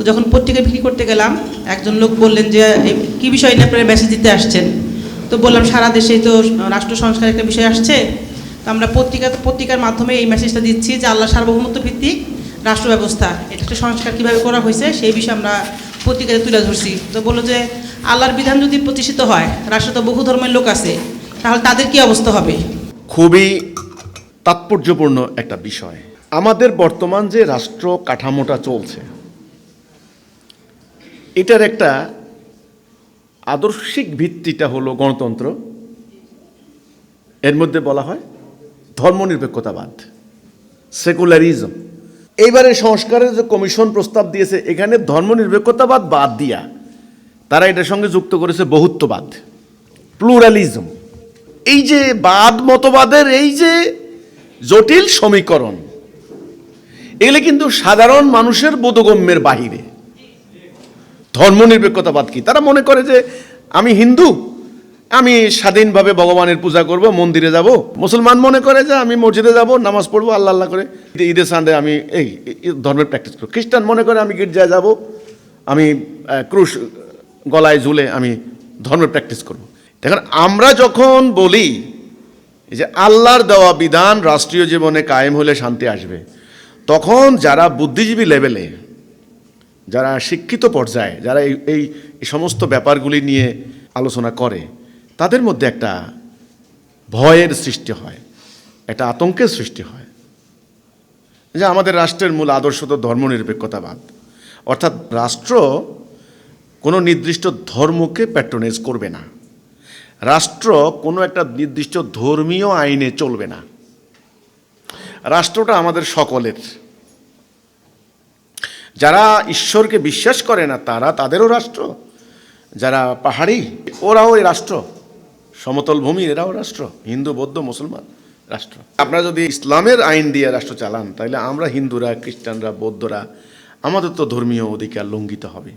তো যখন পত্রিকা বিক্রি করতে গেলাম, একজন লোক বললেন যে কী বিষয় নিয়ে আপনারা মেসেজ দিতে আসছেন? তো বললাম, সারা দেশেই তো রাষ্ট্র সংস্কার একটা বিষয় আসছে। তো আমরা পত্রিকা, পত্রিকার মাধ্যমে এই মেসেজটা দিচ্ছি যে, আল্লাহ সার্বভৌমত্ব ভিত্তিক রাষ্ট্র ব্যবস্থা। এটা সংস্কার কীভাবে করা হয়েছে, সেই বিষয়ে আমরা পত্রিকাতে তুলে ধরছি। তো বলল যে, আল্লাহর বিধান যদি প্রতিষ্ঠিত হয়, রাষ্ট্রে তো বহু ধর্মের লোক আছে, তাহলে তাদের কি অবস্থা হবে? খুবই তাৎপর্যপূর্ণ একটা বিষয়। আমাদের বর্তমান যে রাষ্ট্র কাঠামোটা চলছে এটার একটা আদর্শিক ভিত্তিটা হলো গণতন্ত্র। এর মধ্যে বলা হয় ধর্মনিরপেক্ষতাবাদ সেকুলারিজম এইবারে সংস্কারের যে কমিশন প্রস্তাব দিয়েছে, এখানে ধর্মনিরপেক্ষতাবাদ বাদ দিয়া তারা এটার সঙ্গে যুক্ত করেছে বহুত্ববাদ প্লুরালিজম এই যে বাদ মতবাদের এই যে জটিল সমীকরণ, এগুলো কিন্তু সাধারণ মানুষের বোধগম্যের বাহিরে। ধর্মনিরপেক্ষতাবাদ কি? তারা মনে করে যে আমি হিন্দু, আমি স্বাধীনভাবে ভগবানের পূজা করব, মন্দিরে যাব। মুসলমান মনে করে যে আমি মসজিদে যাব, নামাজ পড়ব, আল্লাহ আল্লাহ করে। ঈদে- ঈদের সানডে আমি এই ধর্মের প্র্যাকটিস করব। খ্রিস্টান মনে করে আমি গির্জায় যাব, আমি ক্রুশ গলায় ঝুলে আমি ধর্মের প্র্যাকটিস করব। দেখেন, আমরা যখন বলি যে আল্লাহর দেওয়া বিধান রাষ্ট্রীয় জীবনে কায়েম হলে শান্তি আসবে, তখন যারা বুদ্ধিজীবী লেভেলে যারা শিক্ষিত পর্যায়ে, যারা এই এই সমস্ত ব্যাপারগুলি নিয়ে আলোচনা করে, তাদের মধ্যে একটা ভয়ের সৃষ্টি হয়, একটা আতঙ্কের সৃষ্টি হয়। যে আমাদের রাষ্ট্রের মূল আদর্শ তো ধর্মনিরপেক্ষতাবাদ। অর্থাৎ রাষ্ট্র কোনো নির্দিষ্ট ধর্মকে প্যাট্রোনাইজ করবে না। রাষ্ট্র কোনো একটা নির্দিষ্ট ধর্মীয় আইনে চলবে না। রাষ্ট্রটা আমাদের সকলের। যারা ঈশ্বরকে বিশ্বাস করে না, তারা তাদেরও রাষ্ট্র। যারা পাহাড়ি, ওরাও এই রাষ্ট্র। সমতল ভূমি এরাও রাষ্ট্র। হিন্দু, বৌদ্ধ, মুসলমান রাষ্ট্র। আপনারা যদি ইসলামের আইন দিয়ে রাষ্ট্র চালান, তাহলে আমরা হিন্দুরা, খ্রিস্টানরা, বৌদ্ধরা, আমাদের তো ধর্মীয় অধিকার লঙ্ঘিত হবে।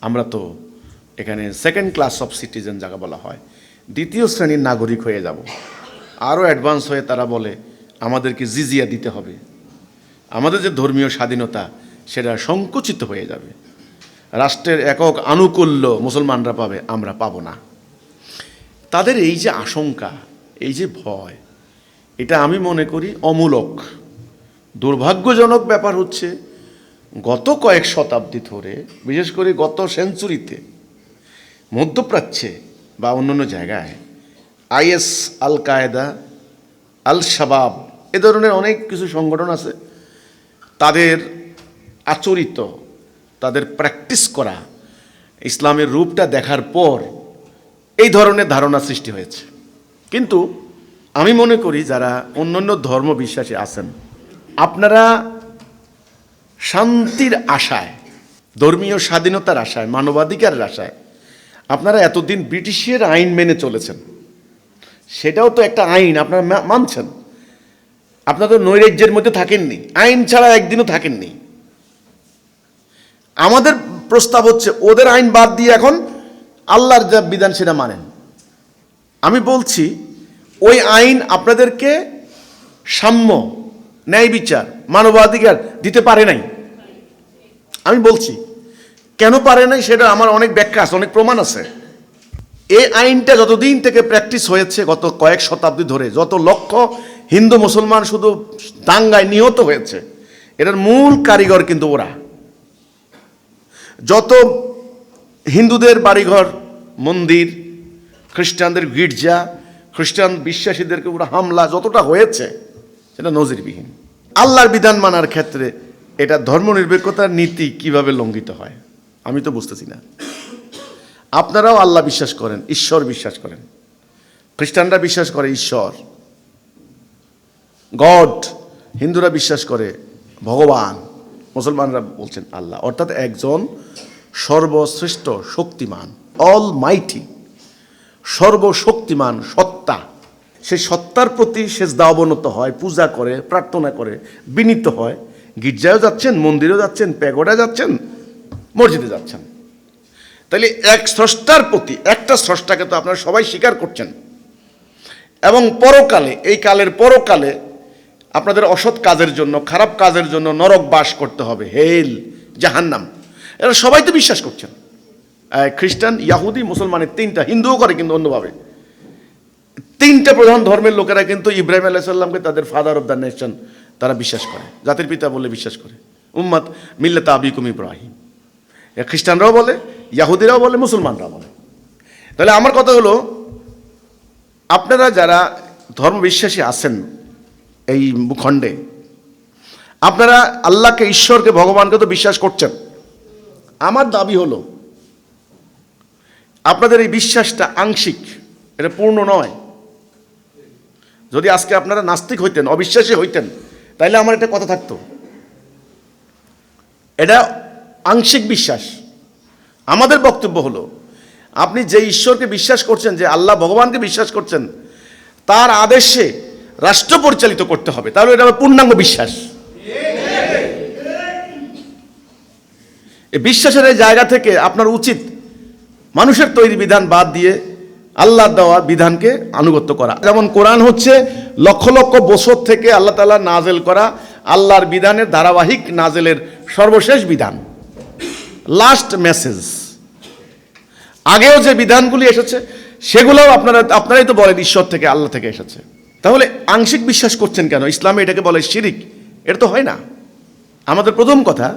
আমরা তো এখানে সেকেন্ড ক্লাস অফ সিটিজেন যাকে বলা হয়, দ্বিতীয় শ্রেণির নাগরিক হয়ে যাব। আরও অ্যাডভান্স হয়ে তারা বলে, আমাদেরকে জিজিয়া দিতে হবে। আমাদের যে ধর্মীয় স্বাধীনতা সেটা সংকুচিত হয়ে যাবে। রাষ্ট্রের একক আনুকূল্য মুসলমানরা পাবে, আমরা পাব না। তাদের এই যে আশঙ্কা, এই যে ভয়, এটা আমি মনে করি অমূলক। দুর্ভাগ্যজনক ব্যাপার হচ্ছে, গত কয়েক শতাব্দী ধরে, বিশেষ করে গত সেঞ্চুরিতে, মধ্যপ্রাচ্যে বা অন্যান্য জায়গায়, আইএস আল কায়দা আল শাবাব এ ধরনের অনেক কিছু সংগঠন আছে, তাদের আচরিত, তাদের প্র্যাকটিস করা, ইসলামের রূপটা দেখার পর এই ধরনের ধারণা সৃষ্টি হয়েছে। কিন্তু আমি মনে করি যারা অন্যান্য ধর্ম বিশ্বাসী আছেন, আপনারা শান্তির আশায়, ধর্মীয় স্বাধীনতার আশায়, মানবাধিকারের আশায়, আপনারা এতদিন ব্রিটিশের আইন মেনে চলেছেন। সেটাও তো একটা আইন, আপনারা মানছেন। আপনারা তো নৈরাজ্যের মধ্যে থাকেননি। আইন ছাড়া একদিনও থাকেননি। আমাদের প্রস্তাব হচ্ছে, ওদের আইন বাদ দিয়ে এখন আল্লাহর যা বিধান সেটা মানেন। আমি বলছি, ওই আইন আপনাদেরকে সাম্য, ন্যায় বিচার, মানবাধিকার দিতে পারে নাই। আমি বলছি, কেন পারে নাই সেটা আমার অনেক ব্যাখ্যা আছে, অনেক প্রমাণ আছে। এই আইনটা যতদিন থেকে প্র্যাকটিস হয়েছে, গত কয়েক শতাব্দী ধরে, যত লক্ষ হিন্দু মুসলমান শুধু দাঙ্গায় নিহত হয়েছে, এটার মূল কারিগর কিন্তু ওরা। যত হিন্দুদের বাড়িঘর, মন্দির, খ্রিস্টানদের গির্জা, খ্রিস্টান বিশ্বাসীদেরকে ওরা হামলা যতটা হয়েছে, সেটা নজিরবিহীন। আল্লাহর বিধান মানার ক্ষেত্রে এটা ধর্মনিরপেক্ষতার নীতি কীভাবে লঙ্ঘিত হয়, আমি তো বুঝতেছি না। আপনারাও আল্লাহ বিশ্বাস করেন, ঈশ্বর বিশ্বাস করেন। খ্রিস্টানরা বিশ্বাস করে ঈশ্বর। গড, হিন্দুরা বিশ্বাস করে ভগবান। মুসলমানরা বলছেন আল্লাহ। অর্থাৎ একজন সর্বশ্রেষ্ঠ শক্তিমান অল মাইটি সর্বশক্তিমান সত্তা। সেই সত্তার প্রতি সেজদা অবনত হয়, পূজা করে, প্রার্থনা করে, বিনীত হয়। গির্জায়ও যাচ্ছেন, মন্দিরেও যাচ্ছেন প্যাগোডা যাচ্ছেন, মসজিদে যাচ্ছেন। তাহলে এক স্রষ্টার প্রতি, একটা স্রষ্টাকে তো আপনারা সবাই স্বীকার করছেন। এবং পরকালে, এই কালের পরকালে আপনাদের অসৎ কাজের জন্য, খারাপ কাজের জন্য নরক বাস করতে হবে। হেল জাহান্নাম। এরা সবাই তো বিশ্বাস করছেন। খ্রিস্টান, ইয়াহুদি, মুসলমানের তিনটা, হিন্দুও করে কিন্তু অন্যভাবে। তিনটা প্রধান ধর্মের লোকেরা কিন্তু ইব্রাহিম আলাইসাল্লামকে তাদের ফাদার অফ দ্য নেশন তারা বিশ্বাস করে। জাতির পিতা বলে বিশ্বাস করে। উম্মাদ মিল্লাত আবিকুম ইব্রাহিম। খ্রিস্টানরাও বলে, ইয়াহুদিরাও বলে, মুসলমানরাও বলে। তাহলে আমার কথা হলো, আপনারা যারা ধর্ম বিশ্বাসী আছেন এই ভূখণ্ডে আপনারা আল্লাহকে, ঈশ্বরকে, ভগবানকে তো বিশ্বাস করছেন। আমার দাবি হলো, আপনাদের এই বিশ্বাসটা আংশিক, এটা পূর্ণ নয়। যদি আজকে আপনারা নাস্তিক হইতেন, অবিশ্বাসী হইতেন, তাইলে আমার একটা কথা থাকতো। এটা আংশিক বিশ্বাস। আমাদের বক্তব্য হলো, আপনি যে ঈশ্বরকে বিশ্বাস করছেন, যে আল্লাহ ভগবানকে বিশ্বাস করছেন, তার আদেশে রাষ্ট্র পরিচালিত করতে হবে। তাহলে এটা আমার পূর্ণাঙ্গ বিশ্বাস। এই বিশ্বাসের এই জায়গা থেকে আপনার উচিত মানুষের তৈরি বিধান বাদ দিয়ে আল্লাহ দেওয়া বিধানকে আনুগত্য করা। যেমন কোরআন হচ্ছে লক্ষ লক্ষ বছর থেকে আল্লাহ তালা নাজেল করা আল্লাহর বিধানের ধারাবাহিক নাজেলের সর্বশেষ বিধান। লাস্ট মেসেজ আগেও যে বিধানগুলি এসেছে, সেগুলোও আপনারা আপনারাই তো বলেন ঈশ্বর থেকে, আল্লাহ থেকে এসেছে। তাহলে আংশিক বিশ্বাস করছেন কেন? ইসলামে এটাকে বলে শিরিক। এটা তো হয় না। আমাদের প্রথম কথা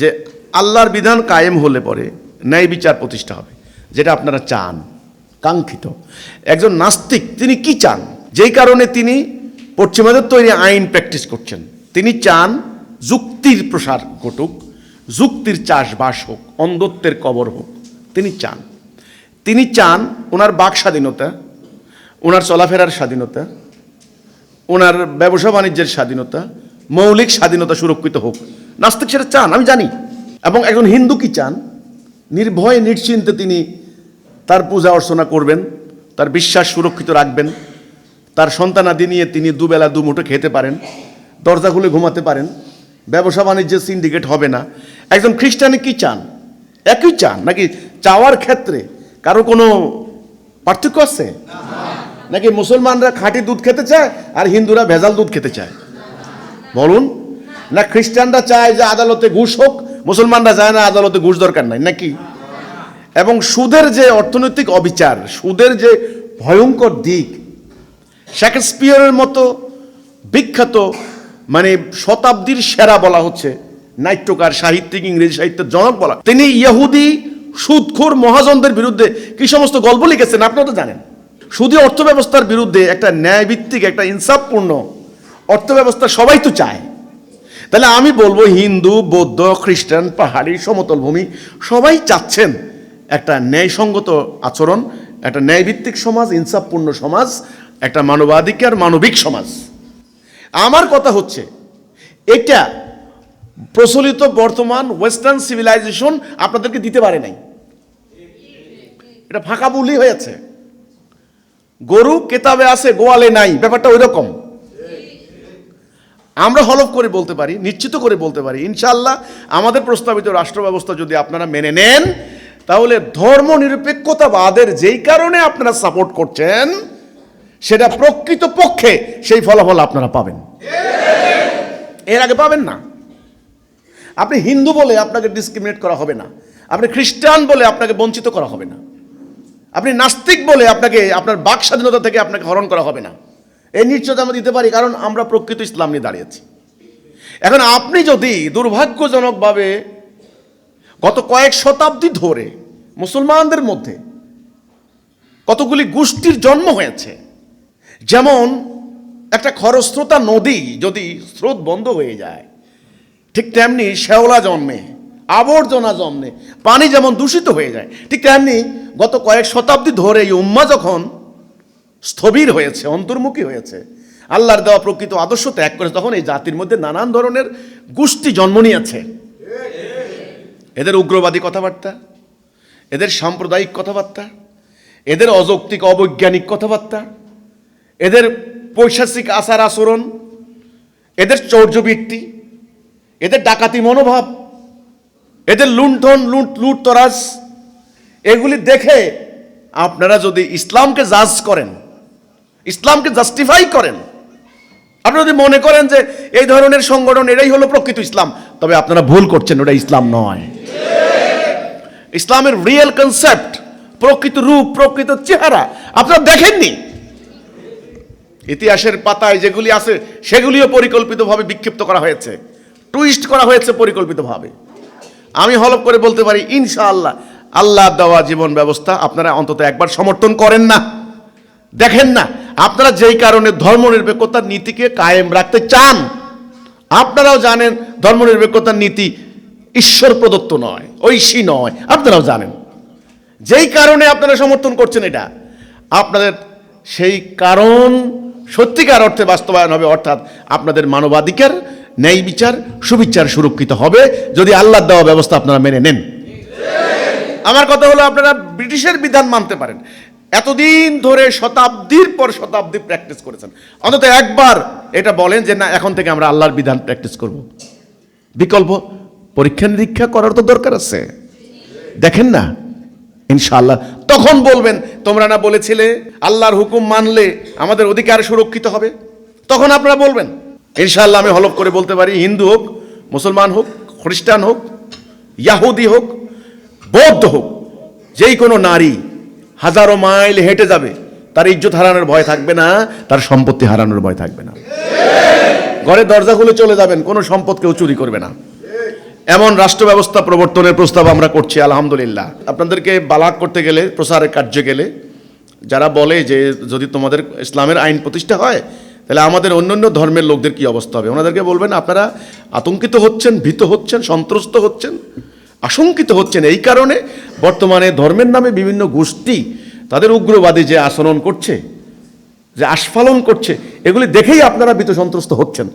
যে আল্লাহর বিধান কায়েম হলে পরে ন্যায় বিচার প্রতিষ্ঠা হবে, যেটা আপনারা চান, কাঙ্ক্ষিত। একজন নাস্তিক, তিনি কি চান? যেই কারণে তিনি পশ্চিমাদের তৈরি আইন প্র্যাকটিস করছেন। তিনি চান যুক্তির প্রসার ঘটুক, যুক্তির চাষবাস হোক, অন্ধত্বের কবর হোক, তিনি চান। তিনি চান ওনার বাক স্বাধীনতা, ওনার চলাফেরার স্বাধীনতা ওনার ব্যবসা বাণিজ্যের স্বাধীনতা, মৌলিক স্বাধীনতা সুরক্ষিত হোক। নাস্তিক সেটা চান, আমি জানি। এবং একজন হিন্দু কি চান? নির্ভয়ে, নিশ্চিন্তে তিনি তার পূজা অর্চনা করবেন, তার বিশ্বাস সুরক্ষিত রাখবেন, তার সন্তানাদি নিয়ে তিনি দুবেলা দুমুঠো খেতে পারেন, দরজা খুলে ঘুমাতে পারেন, ব্যবসা বাণিজ্যের সিন্ডিকেট হবে না। একজন খ্রিস্টানে কি চান? একই চান? নাকি চাওয়ার ক্ষেত্রে কারও কোনো পার্থক্য আছে? নাকি মুসলমানরা খাঁটি দুধ খেতে চায় আর হিন্দুরা ভেজাল দুধ খেতে চায়? বলুন। না খ্রিস্টানরা চায় যে আদালতে ঘুষ হোক, মুসলমানরা চায় না আদালতে ঘুষ দরকার নাই, নাকি? এবং সুদের যে অর্থনৈতিক অবিচার, সুদের যে ভয়ঙ্কর দিক, শেক্সপিয়রের মতো বিখ্যাত মানে শতাব্দীর সেরা বলা হচ্ছে, নাট্যকার, সাহিত্যিক, ইংরেজি সাহিত্যের জনক বলা তিনি ইহুদি, সুদখোর, মহাজনদের বিরুদ্ধে কি সমস্ত গল্প লিখেছেন আপনারা তো জানেন। সুদী অর্থ ব্যবস্থার বিরুদ্ধে একটা ন্যায়ভিত্তিক, একটা ইনসাফপূর্ণ অর্থ ব্যবস্থা সবাই তো চায়। তাহলে আমি বলব হিন্দু, বৌদ্ধ, খ্রিস্টান, পাহাড়ি, সমতল ভূমি সবাই চাচ্ছেন একটা ন্যায়সঙ্গত আচরণ, একটা ন্যায়ভিত্তিক সমাজ, ইনসাফপূর্ণ সমাজ, একটা মানবাধিকার, মানবিক সমাজ। আমার কথা হচ্ছে, এটা প্রচলিত বর্তমান ওয়েস্টার্ন সিভিলাইজেশন আপনাদেরকে দিতে পারে নাই। এটা ফাঁকা বুলি হয়েছে গরু কেতাবে আছে, গোয়ালে নাই, ব্যাপারটা ওই রকম আমরা হলফ করে বলতে পারি, নিশ্চিত করে বলতে পারি ইনশাল্লাহ আমাদের প্রস্তাবিত রাষ্ট্র ব্যবস্থা যদি আপনারা মেনে নেন, তাহলে ধর্ম নিরপেক্ষতাবাদের যেই কারণে আপনারা সাপোর্ট করছেন, সেটা প্রকৃত পক্ষে সেই ফলাফল আপনারা পাবেন। এর আগে পাবেন না। আপনি হিন্দু বলে আপনাকে ডিসক্রিমিনেট করা হবে না। আপনি খ্রিস্টান বলে আপনাকে বঞ্চিত করা হবে না। আপনি নাস্তিক বলে আপনাকে, আপনার বাক স্বাধীনতা থেকে আপনাকে হরণ করা হবে না। এই নিশ্চয়তা আমরা দিতে পারি, কারণ আমরা প্রকৃত ইসলাম নিয়ে দাঁড়িয়েছি এখন আপনি যদি দুর্ভাগ্যজনকভাবে গত কয়েক শতাব্দী ধরে মুসলমানদের মধ্যে কতগুলি গোষ্ঠীর জন্ম হয়েছে, যেমন একটা খরস্রোতা নদী যদি স্রোত বন্ধ হয়ে যায়, ঠিক তেমনি শ্যাওলা জন্মে আবর্জনা জন্মে পানি যেমন দূষিত হয়ে যায়, ঠিক তেমনি গত কয়েক শতাব্দী ধরে এই উম্মা যখন স্থবির হয়েছে, অন্তর্মুখী হয়েছে, আল্লাহর দেওয়া প্রকৃত আদর্শ ত্যাগ করেছে, তখন এই জাতির মধ্যে নানান ধরনের গোষ্ঠী জন্ম নিয়েছে। এদের উগ্রবাদী কথাবার্তা, এদের সাম্প্রদায়িক কথাবার্তা, এদের অযৌক্তিক অবৈজ্ঞানিক কথাবার্তা, এদের পৈশাচিক আচার আচরণ এদের চৌর্যবৃত্তি, এদের ডাকাতি মনোভাব এদের লুণ্ঠন, লুট, লুটতরাজ, এগুলি দেখে আপনারা যদি ইসলামকে জাজ করেন, ইসলামকে জাস্টিফাই করেন, আপনারা যদি মনে করেন যে এই ধরনের সংগঠন এটাই হলো প্রকৃত ইসলাম, তবে আপনারা ভুল করছেন, ওটা ইসলাম নয়। ইসলামের রিয়েল কনসেপ্ট প্রকৃত রূপ, প্রকৃত চেহারা, আপনারা দেখেননি? ইতিহাসের পাতায় যেগুলি আছে, সেগুলিও পরিকল্পিতভাবে বিক্ষিপ্ত করা হয়েছে টুইস্ট করা হয়েছে পরিকল্পিতভাবে। আমি হলপ করে বলতে পারি, ইনশাআল্লাহ, আল্লাহ দেওয়া জীবন ব্যবস্থা আপনারা অন্তত একবার সমর্থন করেন না। দেখেন না, আপনারা যেই কারণে ধর্মনিরপেক্ষতার নীতিকে কায়েম রাখতে চান, আপনারাও জানেন ধর্মনিরপেক্ষতার নীতি ঈশ্বর প্রদত্ত নয়, ঐশী নয়, আপনারাও জানেন। যেই কারণে আপনারা সমর্থন করছেন এটা, আপনাদের সেই কারণ সত্যিকার অর্থে বাস্তবায়ন হবে, অর্থাৎ আপনাদের মানবাধিকার ন্যায় বিচার, সুবিচার সুরক্ষিত হবে। যদি আল্লাহ দেওয়া ব্যবস্থা আপনারা মেনে নেন। আমার কথা হলো, আপনারা ব্রিটিশের বিধান মানতে পারেন। এতদিন ধরে শতাব্দীর পর শতাব্দী প্র্যাকটিস করেছেন। অন্তত একবার এটা বলেন যে, না, এখন থেকে আমরা আল্লাহর বিধান প্র্যাকটিস করব। বিকল্প, পরীক্ষা নিরীক্ষা করার তো দরকার আছে। দেখেন না, ইনশাআল্লাহ। তখন বলবেন, তোমরা না বলেছিলে আল্লাহর হুকুম মানলে আমাদের অধিকার সুরক্ষিত হবে? তখন আপনারা বলবেন ইনশাআল্লাহ আমি হলফ করে বলতে পারি, হিন্দু হোক, মুসলমান হোক, খ্রিস্টান হোক, ইয়াহুদি হোক, বৌদ্ধ হোক, যেই কোনো নারী হাজারো মাইল হেঁটে যাবে, তার ইজ্জত হারানোর ভয় থাকবে না, তার সম্পত্তি হারানোর ভয় থাকবে না। ঘরে দরজা খুলে চলে যাবেন, কোনো সম্পদ কেউ চুরি করবে না। এমন রাষ্ট্র ব্যবস্থা প্রবর্তনের প্রস্তাব আমরা করছি, আলহামদুলিল্লাহ। আপনাদেরকে বালাক করতে গেলে, প্রসারের কার্যে গেলে, যারা বলে যে যদি তোমাদের ইসলামের আইন প্রতিষ্ঠা হয় তাহলে আমাদের অন্যান্য ধর্মের লোকদের কি অবস্থা হবে? ওনাদেরকে বলবেন, আপনারা আতঙ্কিত হচ্ছেন, ভীত হচ্ছেন, সন্ত্রস্ত হচ্ছেন, আশঙ্কিত হচ্ছেন। এই কারণে বর্তমানে ধর্মের নামে বিভিন্ন গোষ্ঠী তাদের উগ্রবাদী যে আচরণ করছে, যে আস্ফালন করছে, এগুলি দেখেই আপনারা ভীত সন্ত্রস্ত হচ্ছেন।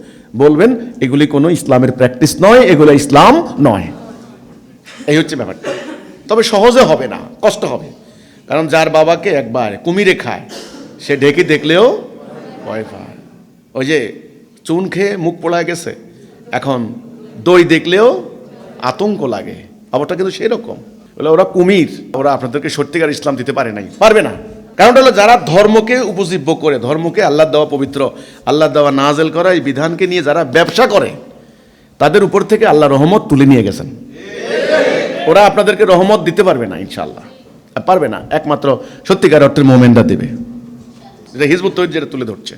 বলবেন, এগুলি কোনো ইসলামের প্র্যাকটিস নয়, এগুলো ইসলাম নয়। এই হচ্ছে ব্যাপারটা। তবে সহজে হবে না, কষ্ট হবে। কারণ যার বাবাকে একবার কুমিরে খায়, সে ঢেকে দেখলেও ভয় পায়। ওই যে চুন খেয়ে মুখ পোড়ায় গেছে। এখন দই দেখলেও আতঙ্ক লাগে। ব্যাপারটা কিন্তু সেরকম। বলে ওরা কুমির। ওরা আপনাদেরকে সত্যিকার ইসলাম দিতে পারে নাই। পারবে না। কারণটা হলো যারা ধর্মকে উপজীব্য করে, ধর্মকে আল্লাহ দেওয়া পবিত্র আল্লাহ দেওয়া নাজেল করা, এই বিধানকে নিয়ে যারা ব্যবসা করে, তাদের উপর থেকে আল্লাহ রহমত তুলে নিয়ে গেছেন। ওরা আপনাদেরকে রহমত দিতে পারবে না ইনশাল্লাহ পারবে না। একমাত্র সত্যিকার অর্থের মোমেন্টটা দেবে। যেটা হিজবুত তৈরি যেটা তুলে ধরছে।